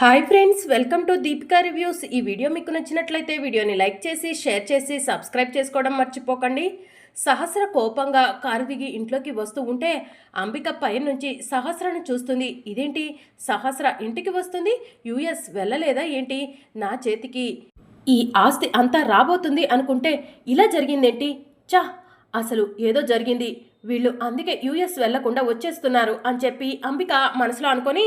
Hi friends welcome to Deepika reviews. ఈ video మీకు నచ్చినట్లయితే వీడియోని లైక్ చేసి షేర్ చేసి సబ్స్క్రైబ్ చేసుకోవడం మర్చిపోకండి. సహస్ర కోపంగా కారు దిగి ఇంట్లోకి వస్తూ ఉంటే అంబిక పై నుంచి సహస్రను చూస్తుంది. ఇదేంటి? సహస్ర ఇంటికి వస్తుంది? యుఎస్ వెళ్ళలేదా ఏంటి? నా చేతికి ఈ ఆస్తి అంతా రాబోతుంది అనుకుంటే ఇలా జరిగిందేంటి? చా అసలు ఏదో జరిగింది. వీళ్ళు అందుకే యుఎస్ వెళ్ళకుండా వచ్చేస్తున్నారు అని చెప్పి అంబిక మనసులో అనుకొని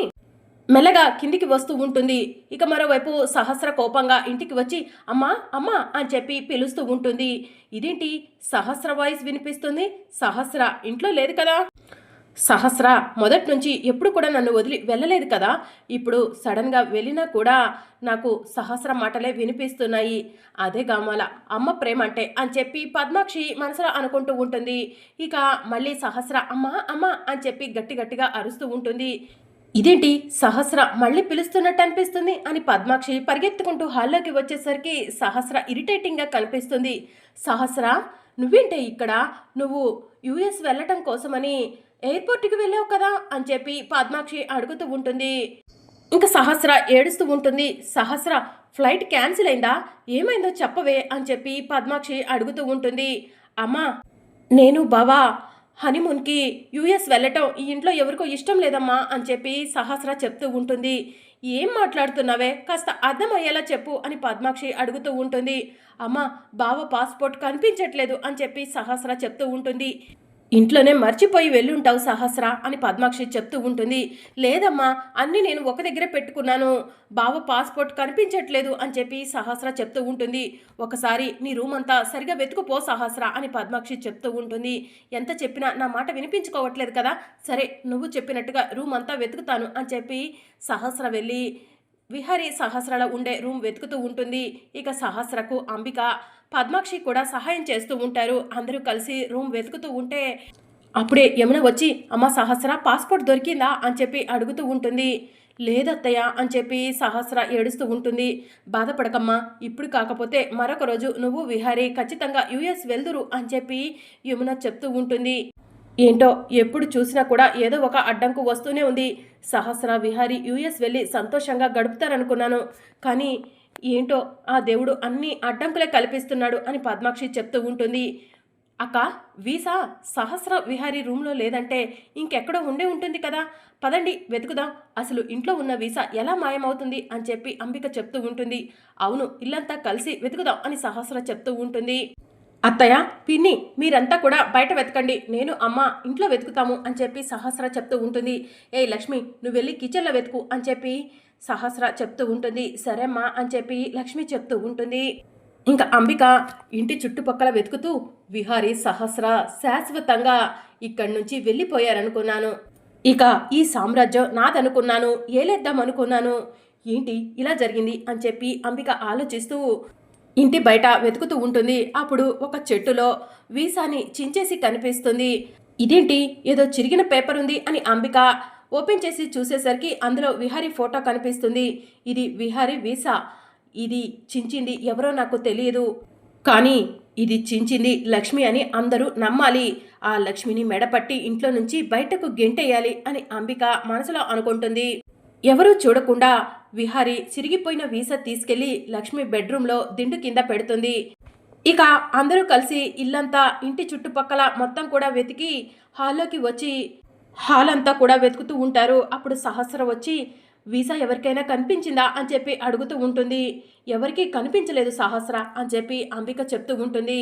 మెల్లగా కిందికి వస్తూ ఉంటుంది. ఇక మరోవైపు సహస్ర కోపంగా ఇంటికి వచ్చి అమ్మా అమ్మా అని చెప్పి పిలుస్తూ ఉంటుంది. ఇదేంటి? సహస్ర వాయిస్ వినిపిస్తుంది. సహస్ర ఇంట్లో లేదు కదా? సహస్ర మొదటి నుంచి ఎప్పుడు కూడా నన్ను వదిలి వెళ్ళలేదు కదా? ఇప్పుడు సడన్గా వెళ్ళినా కూడా నాకు సహస్ర మాటలే వినిపిస్తున్నాయి. అదే గామాల అమ్మ ప్రేమ అంటే అని చెప్పి పద్మాక్షి మనసులో అనుకుంటూ ఉంటుంది. ఇక మళ్ళీ సహస్ర అమ్మ అమ్మ అని చెప్పి గట్టి గట్టిగా అరుస్తూ ఉంటుంది. ఇదేంటి? సహస్ర మళ్ళీ పిలుస్తున్నట్టు అనిపిస్తుంది అని పద్మాక్షి పరిగెత్తుకుంటూ హాల్లోకి వచ్చేసరికి సహస్ర ఇరిటేటింగ్గా కనిపిస్తుంది. సహస్ర నువ్వేంటే ఇక్కడ? నువ్వు యుఎస్ వెళ్ళటం కోసమని ఎయిర్పోర్ట్కి వెళ్ళావు కదా అని చెప్పి పద్మాక్షి అడుగుతూ ఉంటుంది. ఇంకా సహస్ర ఏడుస్తూ ఉంటుంది. సహస్ర ఫ్లైట్ క్యాన్సిల్ అయిందా? ఏమైందో చెప్పవే అని చెప్పి పద్మాక్షి అడుగుతూ ఉంటుంది. అమ్మా నేను బావా హనీమూన్కి యూఎస్ వెళ్ళటం ఈ ఇంట్లో ఎవరికో ఇష్టం లేదమ్మా అని చెప్పి సహస్ర చెప్తూ ఉంటుంది. ఏం మాట్లాడుతున్నావే? కాస్త అర్థమయ్యేలా చెప్పు అని పద్మాక్షి అడుగుతూ ఉంటుంది. అమ్మ బావ పాస్పోర్ట్ కనిపించట్లేదు అని చెప్పి సహస్ర చెప్తూ ఉంటుంది. ఇంట్లోనే మర్చిపోయి వెళ్ళుంటావు సహస్ర అని పద్మాక్షి చెప్తూ ఉంటుంది. లేదమ్మా అన్నీ నేను ఒక దగ్గర పెట్టుకున్నాను. బావ పాస్పోర్ట్ కనిపించట్లేదు అని చెప్పి సహస్ర చెప్తూ ఉంటుంది. ఒకసారి నీ రూమ్ అంతా సరిగా వెతుకుపో సహస్ర అని పద్మాక్షి చెప్తూ ఉంటుంది. ఎంత చెప్పినా నా మాట వినిపించుకోవట్లేదు కదా. సరే నువ్వు చెప్పినట్టుగా రూమ్ అంతా వెతుకుతాను అని చెప్పి సహస్ర వెళ్ళి విహరి సహస్రలో ఉండే రూమ్ వెతుకుతూ ఉంటుంది. ఇక సహస్రకు అంబిక పద్మాక్షి కూడా సహాయం చేస్తూ ఉంటారు. అందరూ కలిసి రూమ్ వెతుకుతూ ఉంటే అప్పుడే యమున వచ్చి అమ్మ సహస్ర పాస్పోర్ట్ దొరికిందా? అని చెప్పి అడుగుతూ ఉంటుంది. లేదత్తయ్య అని చెప్పి సహస్ర ఏడుస్తూ ఉంటుంది. బాధపడకమ్మా ఇప్పుడు కాకపోతే మరొక రోజు నువ్వు విహారీ ఖచ్చితంగా యుఎస్ వెళ్దురు అని చెప్పి యమున చెప్తూ ఉంటుంది. ఏంటో ఎప్పుడు చూసినా కూడా ఏదో ఒక అడ్డంకు వస్తూనే ఉంది. సహస్ర విహారి యుఎస్ వెళ్ళి సంతోషంగా గడుపుతారనుకున్నాను. కానీ ఏంటో ఆ దేవుడు అన్ని అడ్డంకులే కల్పిస్తున్నాడు అని పద్మాక్షి చెప్తూ ఉంటుంది. అక్క వీసా సహస్ర విహారీ రూమ్లో లేదంటే ఇంకెక్కడో ఉండే ఉంటుంది కదా. పదండి వెతుకుదాం. అసలు ఇంట్లో ఉన్న వీసా ఎలా మాయమవుతుంది అని చెప్పి అంబిక చెప్తూ ఉంటుంది. అవును ఇల్లంతా కలిసి వెతుకుదాం అని సహస్ర చెప్తూ ఉంటుంది. అత్తయ్య పిన్ని మీరంతా కూడా బయట వెతకండి. నేను అమ్మ ఇంట్లో వెతుకుతాము అని చెప్పి సహస్ర చెప్తూ ఉంటుంది. ఏ లక్ష్మి నువ్వు వెళ్ళి కిచెన్లో వెతుకు అని చెప్పి సహస్ర చెప్తూ ఉంటుంది. సరేమ్మా అని చెప్పి లక్ష్మి చెప్తూ ఉంటుంది. ఇంకా అంబిక ఇంటి చుట్టుపక్కల వెతుకుతూ విహారీ సహస్ర శాశ్వతంగా ఇక్కడి నుంచి వెళ్ళిపోయారనుకున్నాను. ఇక ఈ సామ్రాజ్యం నాదనుకున్నాను ఏలేద్దాం అనుకున్నాను ఏంటి ఇలా జరిగింది అని చెప్పి అంబిక ఆలోచిస్తూ ఇంటి బయట వెతుకుతూ ఉంటుంది. అప్పుడు ఒక చెట్టులో వీసాని చించేసి కనిపిస్తుంది. ఇదేంటి? ఏదో చిరిగిన పేపర్ ఉంది అని అంబిక ఓపెన్ చేసి చూసేసరికి అందులో విహారీ ఫోటో కనిపిస్తుంది. ఇది విహారీ వీసా. ఇది చించింది ఎవరో నాకు తెలియదు. కానీ ఇది చించింది లక్ష్మి అని అందరూ నమ్మాలి. ఆ లక్ష్మిని మెడపట్టి ఇంట్లో నుంచి బయటకు గెంటేయాలి అని అంబిక మనసులో అనుకుంటుంది. ఎవరూ చూడకుండా విహారి చిరిగిపోయిన వీసా తీసుకెళ్ళి లక్ష్మి బెడ్రూమ్లో దిండు కింద పెడుతుంది. ఇక అందరూ కలిసి ఇల్లంతా ఇంటి చుట్టుపక్కల మొత్తం కూడా వెతికి హాల్లోకి వచ్చి హాల్ అంతా కూడా వెతుకుతూ ఉంటారు. అప్పుడు సహస్ర వచ్చి వీసా ఎవరికైనా కనిపించిందా? అని చెప్పి అడుగుతూ ఉంటుంది. ఎవరికీ కనిపించలేదు సహస్ర అని చెప్పి అంబిక చెప్తూ ఉంటుంది.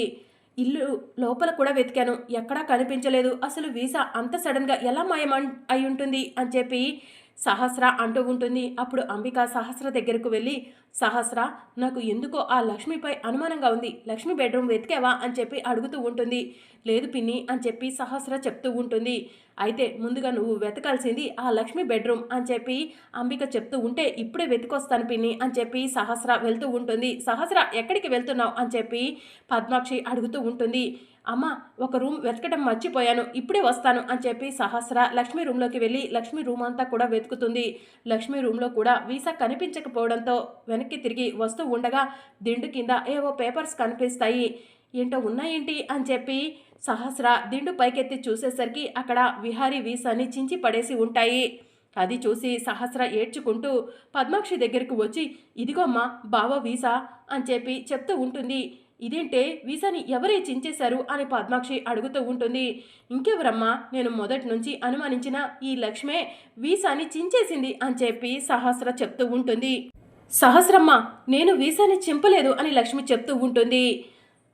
ఇల్లు లోపల కూడా వెతికాను ఎక్కడా కనిపించలేదు. అసలు వీసా అంత సడన్గా ఎలా మాయం అయి ఉంటుంది? అని చెప్పి సహస్ర అంటూ ఉంటుంది. అప్పుడు అంబిక సహస్ర దగ్గరకు వెళ్ళి సహస్ర నాకు ఎందుకో ఆ లక్ష్మిపై అనుమానంగా ఉంది. లక్ష్మి బెడ్రూమ్ వెతికావా? అని చెప్పి అడుగుతూ ఉంటుంది. లేదు పిన్ని అని చెప్పి సహస్ర చెప్తూ ఉంటుంది. అయితే ముందుగా నువ్వు వెతకాల్సింది ఆ లక్ష్మి బెడ్రూమ్ అని చెప్పి అంబిక చెప్తూ ఉంటే ఇప్పుడే వెతికొస్తాను పిన్ని అని చెప్పి సహస్ర వెళ్తూ ఉంటుంది. సహస్ర ఎక్కడికి వెళ్తున్నావు అని చెప్పి పద్మాక్షి అడుగుతూ ఉంటుంది. అమ్మ ఒక రూమ్ వెతకడం మర్చిపోయాను ఇప్పుడే వస్తాను అని చెప్పి సహస్ర లక్ష్మి రూమ్లోకి వెళ్ళి లక్ష్మి రూమ్ అంతా కూడా వెతుకుతుంది. లక్ష్మి రూమ్లో కూడా వీసా కనిపించకపోవడంతో వెనక్కి తిరిగి వస్తూ ఉండగా దిండు కింద ఏవో పేపర్స్ కనిపిస్తాయి. ఏంటో ఉన్నాయేంటి అని చెప్పి సహస్ర దిండు పైకెత్తి చూసేసరికి అక్కడ విహారీ వీసాని చించి పడేసి ఉంటాయి. అది చూసి సహస్ర ఏడ్చుకుంటూ పద్మాక్షి దగ్గరికి వచ్చి ఇదిగోమ్మా బావ వీసా అని చెప్పి చెప్తూ ఉంటుంది. ఇదేంటే వీసాని ఎవరే చించేశారు? అని పద్మాక్షి అడుగుతూ ఉంటుంది. ఇంకెవరమ్మా నేను మొదటి నుంచి అనుమానించిన ఈ లక్ష్మే వీసాని చించేసింది అని చెప్పి సహస్ర చెప్తూ ఉంటుంది. సహస్రమ్మ నేను వీసాని చింపలేదు అని లక్ష్మి చెప్తూ ఉంటుంది.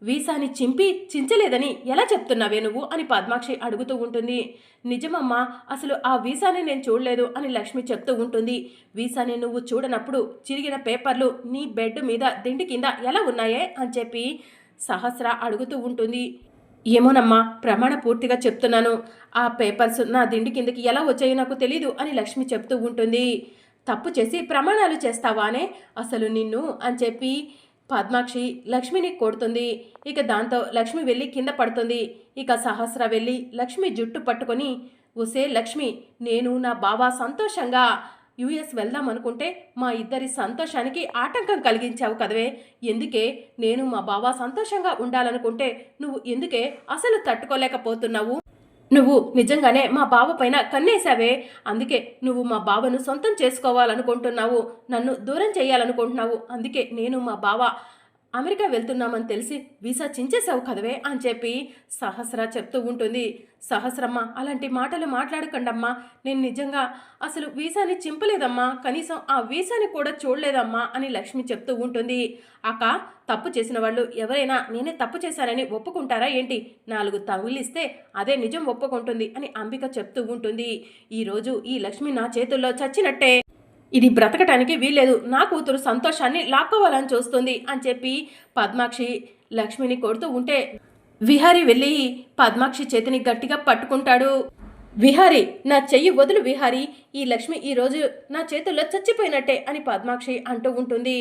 వీసాని చింపి చించలేదని ఎలా చెప్తున్నావే నువ్వు? అని పద్మాక్షి అడుగుతూ ఉంటుంది. నిజమమ్మా అసలు ఆ వీసాని నేను చూడలేదు అని లక్ష్మి చెప్తూ ఉంటుంది. వీసాని నువ్వు చూడనప్పుడు చిరిగిన పేపర్లు నీ బెడ్ మీద దిండి కింద ఎలా ఉన్నాయే? అని చెప్పి సహస్ర అడుగుతూ ఉంటుంది. ఏమోనమ్మా ప్రమాణ పూర్తిగా చెప్తున్నాను. ఆ పేపర్స్ నా దిండి కిందకి ఎలా వచ్చాయో నాకు తెలీదు అని లక్ష్మి చెప్తూ ఉంటుంది. తప్పు చేసి ప్రమాణాలు చేస్తావానే? అసలు నిన్ను? అని చెప్పి పద్మాక్షి లక్ష్మిని కొడుతుంది. ఇక దాంతో లక్ష్మి వెళ్ళి కింద పడుతుంది. ఇక సహస్ర వెళ్ళి లక్ష్మి జుట్టు పట్టుకొని ఒసే లక్ష్మి నేను నా బావ సంతోషంగా. యుఎస్ వెళ్దాం అనుకుంటే మా ఇద్దరి సంతోషానికి ఆటంకం కలిగించావు కదవే. ఎందుకే? నేను మా బావ సంతోషంగా ఉండాలనుకుంటే నువ్వు ఎందుకే అసలు తట్టుకోలేకపోతున్నావు? నువ్వు నిజంగానే మా బావ పైన కన్నేశావే? అందుకే నువ్వు మా బావను సొంతం చేసుకోవాలనుకుంటున్నావు. నన్ను దూరం చేయాలనుకుంటున్నావు. అందుకే నేను మా బావ అమెరికా వెళ్తున్నామని తెలిసి వీసా చించేశావు కదవే అని చెప్పి సహస్ర చెప్తూ ఉంటుంది. సహస్రమ్మ అలాంటి మాటలు మాట్లాడకండమ్మా. నేను నిజంగా అసలు వీసాని చింపలేదమ్మా. కనీసం ఆ వీసాని కూడా చూడలేదమ్మా అని లక్ష్మి చెప్తూ ఉంటుంది. అక్క తప్పు చేసిన వాళ్ళు ఎవరైనా నేనే తప్పు చేశానని ఒప్పుకుంటారా ఏంటి? నాలుగు తగులిస్తే అదే నిజం ఒప్పుకుంటుంది అని అంబిక చెప్తూ ఉంటుంది. ఈరోజు ఈ లక్ష్మి నా చేతుల్లో చచ్చినట్టే. ఇది బ్రతకటానికి వీల్లేదు నా కూతురు సంతోషాన్ని లాక్కోవాలని చూస్తుంది అని చెప్పి పద్మాక్షి లక్ష్మిని కొడుతూ ఉంటే విహారి వెళ్ళి పద్మాక్షి చేతిని గట్టిగా పట్టుకుంటాడు. విహారి నా చెయ్యి వదులు విహారి ఈ లక్ష్మి ఈరోజు నా చేతుల్లో చచ్చిపోయినట్టే అని పద్మాక్షి అంటూ ఉంటుంది.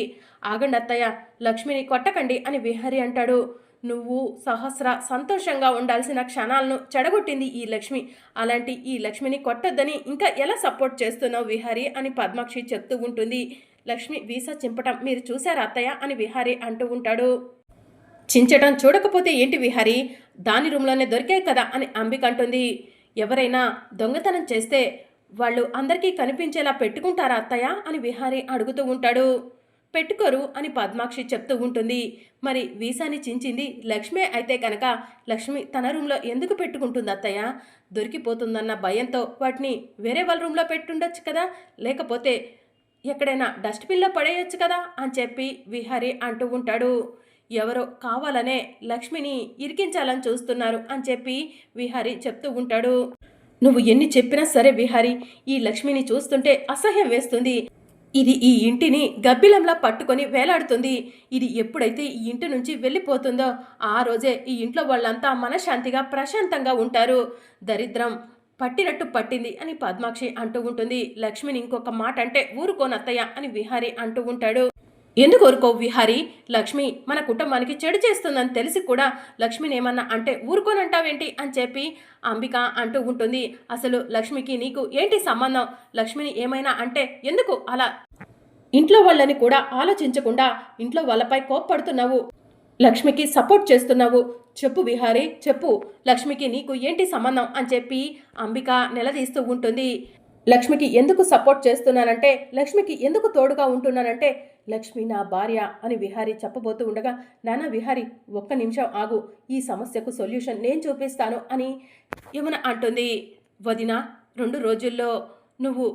ఆగండి అత్తయ్య లక్ష్మిని కొట్టకండి అని విహారి అంటాడు. నువ్వు సహస్ర సంతోషంగా ఉండాల్సిన క్షణాలను చెడగొట్టింది ఈ లక్ష్మి. అలాంటి ఈ లక్ష్మిని కొట్టొద్దని ఇంకా ఎలా సపోర్ట్ చేస్తున్నావు విహారీ అని పద్మాక్షి చెప్తూ ఉంటుంది. లక్ష్మి వీసా చింపటం మీరు చూశారా అత్తయ్య అని విహారీ అంటూ ఉంటాడు. చించటం చూడకపోతే ఏంటి విహారీ? దాని రూమ్లోనే దొరికాయి కదా అని అంబిక అంటుంది. ఎవరైనా దొంగతనం చేస్తే వాళ్ళు అందరికీ కనిపించేలా పెట్టుకుంటారా అత్తయ్య అని విహారీ అడుగుతూ ఉంటాడు. పెట్టుకోరు అని పద్మాక్షి చెప్తూ ఉంటుంది. మరి వీసాని చించింది లక్ష్మే అయితే కనుక లక్ష్మి తన రూమ్లో ఎందుకు పెట్టుకుంటుంది అత్తయ్య? దొరికిపోతుందన్న భయంతో వాటిని వేరే వాళ్ళ రూమ్లో పెట్టుండొచ్చు కదా? లేకపోతే ఎక్కడైనా డస్ట్బిన్లో పడేయొచ్చు కదా? అని చెప్పి విహారి అంటూ ఉంటాడు. ఎవరో కావాలనే లక్ష్మిని ఇరికించాలని చూస్తున్నారు అని చెప్పి విహారి చెప్తూ ఉంటాడు. నువ్వు ఎన్ని చెప్పినా సరే విహారి ఈ లక్ష్మిని చూస్తుంటే అసహ్యం వేస్తుంది. ఇది ఈ ఇంటిని గబ్బిలంలా పట్టుకొని వేలాడుతుంది. ఇది ఎప్పుడైతే ఈ ఇంటి నుంచి వెళ్ళిపోతుందో ఆ రోజే ఈ ఇంట్లో వాళ్ళంతా మనశ్శాంతిగా ప్రశాంతంగా ఉంటారు. దరిద్రం పట్టినట్టు పట్టింది అని పద్మాక్షి అంటూ ఉంటుంది. లక్ష్మిని ఇంకొక మాట అంటే ఊరుకోనత్తయ్య అని విహారి అంటూ ఉంటాడు. ఎందుకు ఊరుకో విహారి లక్ష్మి మన కుటుంబానికి చెడు చేస్తుందని తెలిసి కూడా లక్ష్మిని ఏమన్నా అంటే ఊరుకోనంటావేంటి అని చెప్పి అంబిక అంటూ ఉంటుంది. అసలు లక్ష్మికి నీకు ఏంటి సంబంధం? లక్ష్మిని ఏమైనా అంటే ఎందుకు అలా? ఇంట్లో వాళ్ళని కూడా ఆలోచించకుండా ఇంట్లో వాళ్ళపై కోప్పడుతున్నావు. లక్ష్మికి సపోర్ట్ చేస్తున్నావు. చెప్పు విహారీ చెప్పు. లక్ష్మికి నీకు ఏంటి సంబంధం అని చెప్పి అంబిక నిలదీస్తూ ఉంటుంది. లక్ష్మికి ఎందుకు సపోర్ట్ చేస్తున్నానంటే లక్ష్మికి ఎందుకు తోడుగా ఉంటున్నానంటే లక్ష్మి నా భార్య అని విహారీ చెప్పబోతూ ఉండగా నానా విహారీ ఒక్క నిమిషం ఆగు. ఈ సమస్యకు సొల్యూషన్ నేను చూపిస్తాను అని యమున అంటుంది. వదిన రెండు రోజుల్లో నువ్వు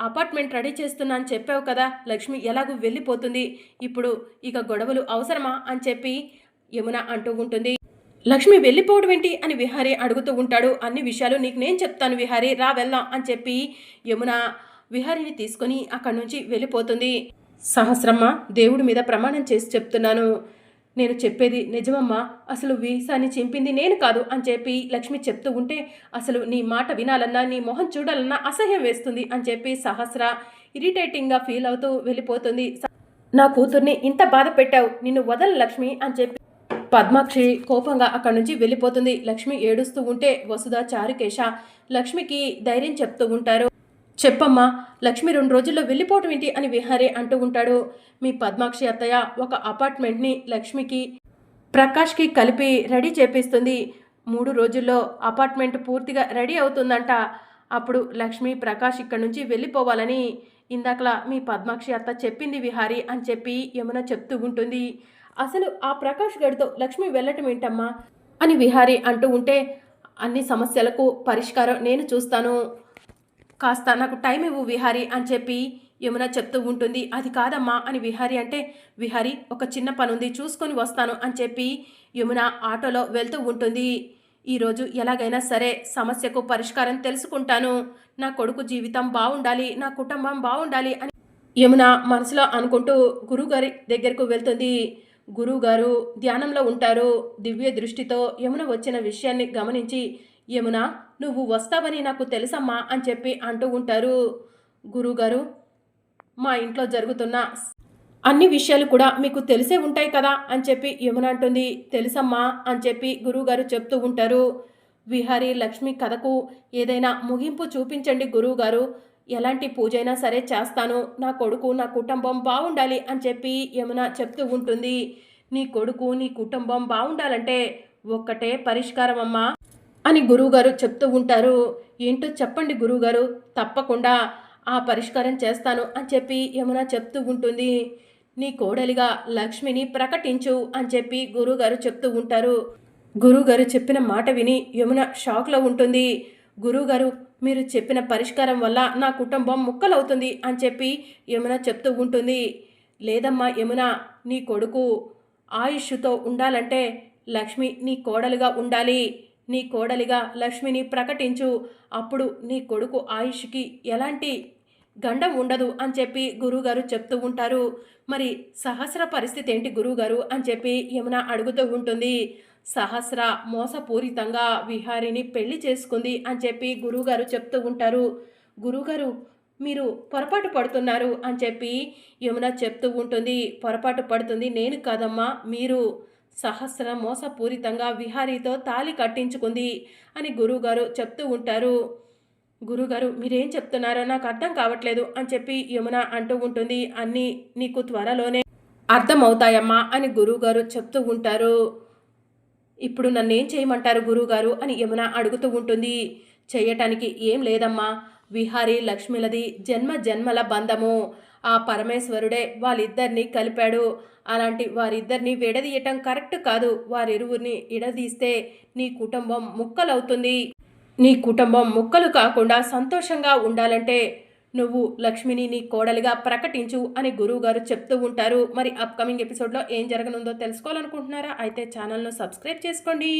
అపార్ట్మెంట్ రెడీ చేస్తున్నాను చెప్పావు కదా లక్ష్మి ఎలాగూ వెళ్ళిపోతుంది. ఇప్పుడు ఇక గొడవలు అవసరమా? అని చెప్పి యమున అంటూ ఉంటుంది. లక్ష్మి వెళ్ళిపోవడం ఏంటి అని విహారీ అడుగుతూ ఉంటాడు. అన్ని విషయాలు నీకు నేను చెప్తాను విహారీ రా వెళ్దాం అని చెప్పి యమున విహారీని తీసుకొని అక్కడి నుంచి వెళ్ళిపోతుంది. సహస్రమ్మ దేవుడి మీద ప్రమాణం చేసి చెప్తున్నాను. నేను చెప్పేది నిజమమ్మా అసలు వీసాని చింపింది నేను కాదు అని చెప్పి లక్ష్మి చెప్తూ ఉంటే అసలు నీ మాట వినాలన్నా నీ మొహం చూడాలన్నా అసహ్యం వేస్తుంది అని చెప్పి సహస్ర ఇరిటేటింగ్గా ఫీల్ అవుతూ వెళ్ళిపోతుంది. నా కూతుర్ని ఇంత బాధ పెట్టావు నిన్ను వదల లక్ష్మి అని చెప్పి పద్మాక్షి కోపంగా అక్కడి నుంచి వెళ్ళిపోతుంది. లక్ష్మి ఏడుస్తూ ఉంటే వసుధ చారుకేశ లక్ష్మికి ధైర్యం చెప్తూ ఉంటారు. చెప్పమ్మా లక్ష్మి రెండు రోజుల్లో వెళ్ళిపోవటం ఏంటి అని విహారీ అంటూ ఉంటాడు. మీ పద్మాక్షి అత్తయ్య ఒక అపార్ట్మెంట్ని లక్ష్మికి ప్రకాష్కి కలిపి రెడీ చేపిస్తుంది. మూడు రోజుల్లో అపార్ట్మెంట్ పూర్తిగా రెడీ అవుతుందంట. అప్పుడు లక్ష్మి ప్రకాష్ ఇక్కడి నుంచి వెళ్ళిపోవాలని ఇందాకలా మీ పద్మాక్షి అత్త చెప్పింది విహారి అని చెప్పి యమున చెప్తూ ఉంటుంది. అసలు ఆ ప్రకాష్ గడితో లక్ష్మి వెళ్ళటం ఏంటమ్మా? అని విహారి అంటూ ఉంటే అన్ని సమస్యలకు పరిష్కారం నేను చూస్తాను. కాస్త నాకు టైం ఇవ్వు విహారి అని చెప్పి యమున చెప్తూ ఉంటుంది. అది కాదమ్మా అని విహారి అంటే విహారి ఒక చిన్న పని ఉంది చూసుకొని వస్తాను అని చెప్పి యమున ఆటోలో వెళ్తూ ఉంటుంది. ఈరోజు ఎలాగైనా సరే సమస్యకు పరిష్కారం తెలుసుకుంటాను. నా కొడుకు జీవితం బాగుండాలి నా కుటుంబం బాగుండాలి అని యమున మనసులో అనుకుంటూ గురుగారి దగ్గరకు వెళ్తుంది. గురువుగారు ధ్యానంలో ఉంటారు. దివ్య దృష్టితో యమున వచ్చిన విషయాన్ని గమనించి యమున నువ్వు వస్తావని నాకు తెలుసమ్మా అని చెప్పి అంటూ ఉంటారు. గురువుగారు మా ఇంట్లో జరుగుతున్న అన్ని విషయాలు కూడా మీకు తెలిసే ఉంటాయి కదా అని చెప్పి యమున అంటుంది. తెలుసమ్మా అని చెప్పి గురువుగారు చెప్తూ ఉంటారు. విహారీ లక్ష్మి కథకు ఏదైనా ముగింపు చూపించండి గురువుగారు. ఎలాంటి పూజ అయినా సరే చేస్తాను. నా కొడుకు నా కుటుంబం బాగుండాలి అని చెప్పి యమున చెప్తూ ఉంటుంది. నీ కొడుకు నీ కుటుంబం బాగుండాలంటే ఒక్కటే పరిష్కారం అమ్మా అని గురువుగారు చెప్తూ ఉంటారు. ఏంటో చెప్పండి గురువుగారు. తప్పకుండా ఆ పరిష్కారం చేస్తాను అని చెప్పి యమున చెప్తూ ఉంటుంది. నీ కోడలిగా లక్ష్మిని ప్రకటించు అని చెప్పి గురువుగారు చెప్తూ ఉంటారు. గురువుగారు చెప్పిన మాట విని యమున షాక్లో ఉంటుంది. గురువుగారు మీరు చెప్పిన పరిష్కారం వల్ల నా కుటుంబం ముక్కలవుతుంది అని చెప్పి యమున చెప్తూ ఉంటుంది. లేదమ్మా యమున నీ కొడుకు ఆయుష్తో ఉండాలంటే లక్ష్మి నీ కోడలుగా ఉండాలి. నీ కోడలిగా లక్ష్మిని ప్రకటించు. అప్పుడు నీ కొడుకు ఆయుష్కి ఎలాంటి గండం ఉండదు అని చెప్పి గురువుగారు చెప్తూ ఉంటారు. మరి సహస్ర పరిస్థితి ఏంటి గురువుగారు అని చెప్పి యమున అడుగుతూ ఉంటుంది. సహస్ర మోసపూరితంగా విహారిని పెళ్ళి చేసుకుంది అని చెప్పి గురువుగారు చెప్తూ ఉంటారు. గురువుగారు మీరు పొరపాటు పడుతున్నారు అని చెప్పి యమున చెప్తూ ఉంటుంది. పొరపాటు పడుతుంది నేను కాదమ్మా మీరు సహస్ర మోసపూరితంగా విహారీతో తాలి కట్టించుకుంది అని గురువుగారు చెప్తూ ఉంటారు. గురుగారు మీరేం చెప్తున్నారో నాకు అర్థం కావట్లేదు అని చెప్పి యమున అంటూ ఉంటుంది. అన్నీ నీకు త్వరలోనే అర్థమవుతాయమ్మా అని గురువుగారు చెప్తూ ఉంటారు. ఇప్పుడు నన్నేం చేయమంటారు గురువుగారు అని యమున అడుగుతూ ఉంటుంది. చేయటానికి ఏం లేదమ్మా. విహారీ లక్ష్మిలది జన్మ జన్మల బంధము. ఆ పరమేశ్వరుడే వాళ్ళిద్దరిని కలిపాడు. అలాంటి వారిద్దరిని విడదీయటం కరెక్ట్ కాదు. వారిరువురిని ఇడదీస్తే నీ కుటుంబం ముక్కలవుతుంది. నీ కుటుంబం ముక్కలు కాకుండా సంతోషంగా ఉండాలంటే నువ్వు లక్ష్మిని నీ కోడలిగా ప్రకటించు అని గురువుగారు చెప్తూ ఉంటారు. మరి అప్కమింగ్ ఎపిసోడ్లో ఏం జరగనుందో తెలుసుకోవాలనుకుంటున్నారా? అయితే ఛానల్ను సబ్స్క్రైబ్ చేసుకోండి.